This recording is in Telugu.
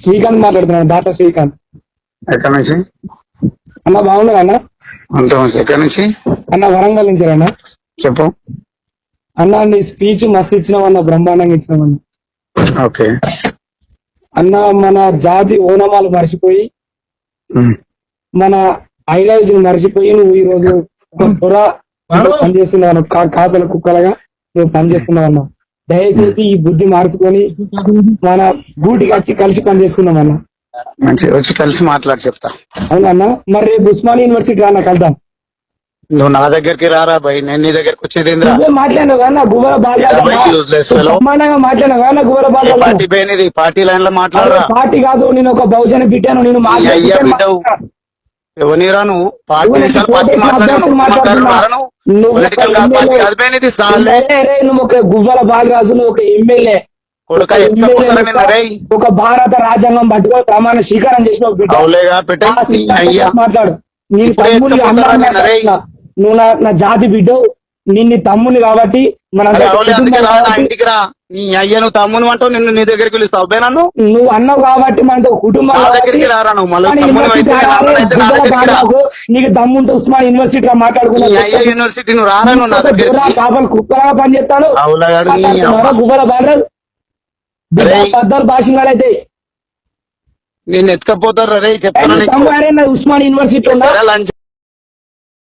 శ్రీకాంత్ మాట్లాడుతున్నాను డాక్టర్ శ్రీకాంత్. ఎక్కడి నుంచి? అన్న బాగున్నారు అన్న? అంత ఎక్కడి నుంచి? అన్న వరంగల్ నుంచి అన్న. చెప్పు. అన్న నీ స్పీచ్ మస్తు ఇచ్చినావన్న బ్రహ్మాండంగా ఇచ్చినావన్న. ఓకే. అన్న మన జాతి ఓనమాలు మర్చిపోయి. మన ఐడియాలజీ మర్చిపోయి నువ్వు ఈ రోజు పొర పనిచేస్తున్నావు కాపల కుక్కలుగా నువ్వు పనిచేస్తున్నావు అన్న దయచేసి ఈ బుద్ధి మార్చుకొని మన గూటికి వచ్చి కలిసి పనిచేసుకున్నాం అన్న. మంచి వచ్చి కలిసి మాట్లాడి చెప్తా. అవునన్నా మరి రేపు ఉస్మానియా యూనివర్సిటీ అన్న కలుద్దాం. నువ్వు నా దగ్గరికి రారా భయ్ నేను నీ దగ్గరికి వచ్చేది పార్టీ పైన పార్టీ లైన్లో మాట్లాడరా? పార్టీ కాదు నేను ఒక బహుజన బిడ్డాను నేను. ఎవరిరా నువ్వు? పార్టీ పార్టీ మాట్లాడుతున్నా. నువ్వు ఒక గువ్వల బాలరాజు ఒక ఎమ్మెల్యే. ఒక భారత రాజ్యాంగం పట్టుకొని ప్రమాణ స్వీకారం చేసిన మాట్లాడు. నేను? నువ్వు నా నా జాతి బిడ్డ నిన్ను తమ్ముని కాబట్టి మన ఇంటికి రా. నీ అయ్యను తమ్ముని అంటావు నిన్ను నీ దగ్గరికి పిలుస్తావు. అబ్బాయి నన్ను నువ్వు అన్నావు కాబట్టి మనతో కుటుంబం దగ్గరికి రారా నువ్వు? మళ్ళీ నీకు దమ్ముంటే ఉస్మాన్ యూనివర్సిటీ రా మాట్లాడుకున్నా యూనివర్సిటీ నువ్వు రారా నువ్వు నా దగ్గరికి? కాపలు కుక్కలాగా మాట్లాడుతున్నారా? గువ్వల బాలరాజు భాషంగాలు అయితే నేను ఎత్తుకపోతారు రే చెప్తాను తమ్ముడు ఉస్మాన్ యూనివర్సిటీ